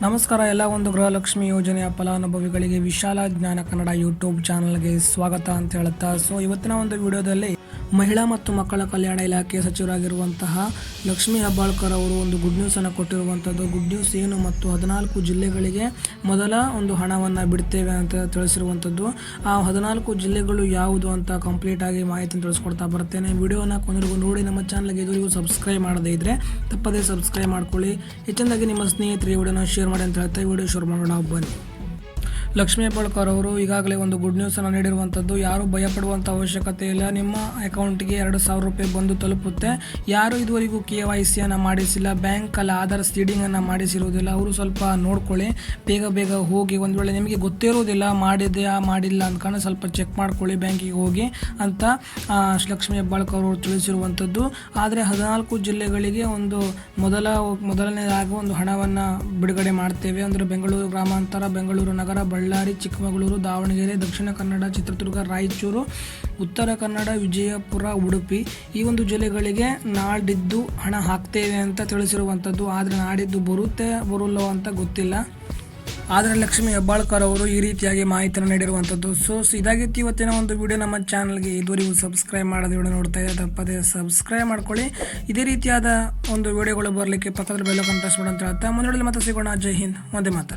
ನಮಸ್ಕಾರ, ಎಲ್ಲ ಒಂದು ಗೃಹಲಕ್ಷ್ಮಿ ಯೋಜನೆಯ ಫಲಾನುಭವಿಗಳಿಗೆ ವಿಶಾಲ ಜ್ಞಾನ ಕನ್ನಡ ಯೂಟ್ಯೂಬ್ ಚಾನಲ್ಗೆ ಸ್ವಾಗತ ಅಂತ ಹೇಳುತ್ತಾ ಸೊ ಇವತ್ತಿನ ಒಂದು ವಿಡಿಯೋದಲ್ಲಿ ಮಹಿಳಾ ಮತ್ತು ಮಕ್ಕಳ ಕಲ್ಯಾಣ ಇಲಾಖೆಯ ಸಚಿವರಾಗಿರುವಂತಹ ಲಕ್ಷ್ಮೀ ಹೆಬ್ಬಾಳ್ಕರ್ ಅವರು ಒಂದು ಗುಡ್ ನ್ಯೂಸ್ ಅನ್ನು ಕೊಟ್ಟಿರುವಂಥದ್ದು ಗುಡ್ ನ್ಯೂಸ್ ಏನು ಮತ್ತು ಹದಿನಾಲ್ಕು ಜಿಲ್ಲೆಗಳಿಗೆ ಮೊದಲ ಒಂದು ಹಣವನ್ನು ಬಿಡ್ತೇವೆ ಅಂತ ತಿಳಿಸಿರುವಂಥದ್ದು ಆ ಹದಿನಾಲ್ಕು ಜಿಲ್ಲೆಗಳು ಯಾವುದು ಅಂತ ಕಂಪ್ಲೀಟ್ ಆಗಿ ಮಾಹಿತಿ ತಿಳಿಸ್ಕೊಡ್ತಾ ಬರ್ತೇನೆ. ವಿಡಿಯೋನ ಕೊನೆಗೂ ನೋಡಿ. ನಮ್ಮ ಚಾನಲ್ಗೆ ಇದುವರೆಗೂ ಸಬ್ಸ್ಕ್ರೈಬ್ ಮಾಡದೇ ಇದ್ದರೆ ತಪ್ಪದೇ ಸಬ್ಸ್ಕ್ರೈಬ್ ಮಾಡ್ಕೊಳ್ಳಿ. ಹೆಚ್ಚಿನದಾಗಿ ನಿಮ್ಮ ಸ್ನೇಹಿತರಿಗೆ ವಿಡಿಯೋನ ಶೇರ್ ಮಾಡಿ ಅಂತ ಹೇಳ್ತಾ ವಿಡಿಯೋ ಶೇರ್ ಮಾಡೋಣ. ಬನ್ನಿ. ಲಕ್ಷ್ಮೀ ಹೆಬ್ಬಾಳ್ಕರ್ ಅವರು ಈಗಾಗಲೇ ಒಂದು ಗುಡ್ ನ್ಯೂಸನ್ನು ನೀಡಿರುವಂಥದ್ದು ಯಾರು ಭಯಪಡುವಂಥ ಅವಶ್ಯಕತೆ ಇಲ್ಲ. ನಿಮ್ಮ ಅಕೌಂಟ್ಗೆ ಎರಡು ಸಾವಿರ ರೂಪಾಯಿ ಬಂದು ತಲುಪುತ್ತೆ. ಯಾರು ಇದುವರೆಗೂ ಕೆ ವೈ ಸಿಯನ್ನು ಮಾಡಿಸಿಲ್ಲ ಬ್ಯಾಂಕಲ್ಲಿ ಆಧಾರ್ ಸೀಡಿಂಗನ್ನು ಮಾಡಿಸಿರುವುದಿಲ್ಲ, ಅವರು ಸ್ವಲ್ಪ ನೋಡ್ಕೊಳ್ಳಿ. ಬೇಗ ಬೇಗ ಹೋಗಿ ಒಂದು ವೇಳೆ ನಿಮಗೆ ಗೊತ್ತಿರುವುದಿಲ್ಲ, ಮಾಡಿದೆಯಾ, ಮಾಡಿಲ್ಲ ಅಂದ್ಕೊಂಡು ಸ್ವಲ್ಪ ಚೆಕ್ ಮಾಡ್ಕೊಳ್ಳಿ ಬ್ಯಾಂಕಿಗೆ ಹೋಗಿ ಅಂತ ಲಕ್ಷ್ಮೀ ಹೆಬ್ಬಾಳ್ಕರ್ ಅವರು ತಿಳಿಸಿರುವಂಥದ್ದು ಆದರೆ ಹದಿನಾಲ್ಕು ಜಿಲ್ಲೆಗಳಿಗೆ ಒಂದು ಮೊದಲ, ಮೊದಲನೇದಾಗಿ ಒಂದು ಹಣವನ್ನು ಬಿಡುಗಡೆ ಮಾಡ್ತೇವೆ. ಅಂದರೆ ಬೆಂಗಳೂರು ಗ್ರಾಮಾಂತರ, ಬೆಂಗಳೂರು ನಗರ ಬಳ್ಳಾರಿ ಚಿಕ್ಕಮಗಳೂರು, ದಾವಣಗೆರೆ, ದಕ್ಷಿಣ ಕನ್ನಡ, ಚಿತ್ರದುರ್ಗ, ರಾಯಚೂರು, ಉತ್ತರ ಕನ್ನಡ, ವಿಜಯಪುರ, ಉಡುಪಿ ಈ ಒಂದು ಜಿಲ್ಲೆಗಳಿಗೆ ನಾಡಿದ್ದು ಹಣ ಹಾಕ್ತೇವೆ ಅಂತ ತಿಳಿಸಿರುವಂಥದ್ದು ಆದರೆ ನಾಡಿದ್ದು ಬರುತ್ತೆ, ಬರಲ್ಲೋ ಅಂತ ಗೊತ್ತಿಲ್ಲ. ಆದರೆ ಲಕ್ಷ್ಮೀ ಹೆಬ್ಬಾಳ್ಕರ್ ಅವರು ಈ ರೀತಿಯಾಗಿ ಮಾಹಿತಿಯನ್ನು ನೀಡಿರುವಂಥದ್ದು ಸೊ ಇದಾಗಿತ್ತು ಇವತ್ತಿನ ಒಂದು ವಿಡಿಯೋ ನಮ್ಮ ಚಾನಲ್ಗೆ ಇದುವರೆಗೂ ಸಬ್ಸ್ಕ್ರೈಬ್ ಮಾಡೋದು ವಿಡಿಯೋ ನೋಡ್ತಾ ಇದ್ದರೆ ತಪ್ಪದೇ ಸಬ್ಸ್ಕ್ರೈಬ್ ಮಾಡ್ಕೊಳ್ಳಿ. ಇದೇ ರೀತಿಯಾದ ಒಂದು ವಿಡಿಯೋಗಳು ಬರಲಿಕ್ಕೆ ಪಕ್ಕದಲ್ಲಿ ಬೆಲ್ಲ ಕಂಟ್ರೆಸ್ಟ್ ಅಂತ ಹೇಳ್ತಾ ಮುಂದೆ ಮತ್ತೆ ಸಿಗೋಣ. ಜೈ ಹಿಂದ್. ಒಂದೇ ಮಾತ್ರ.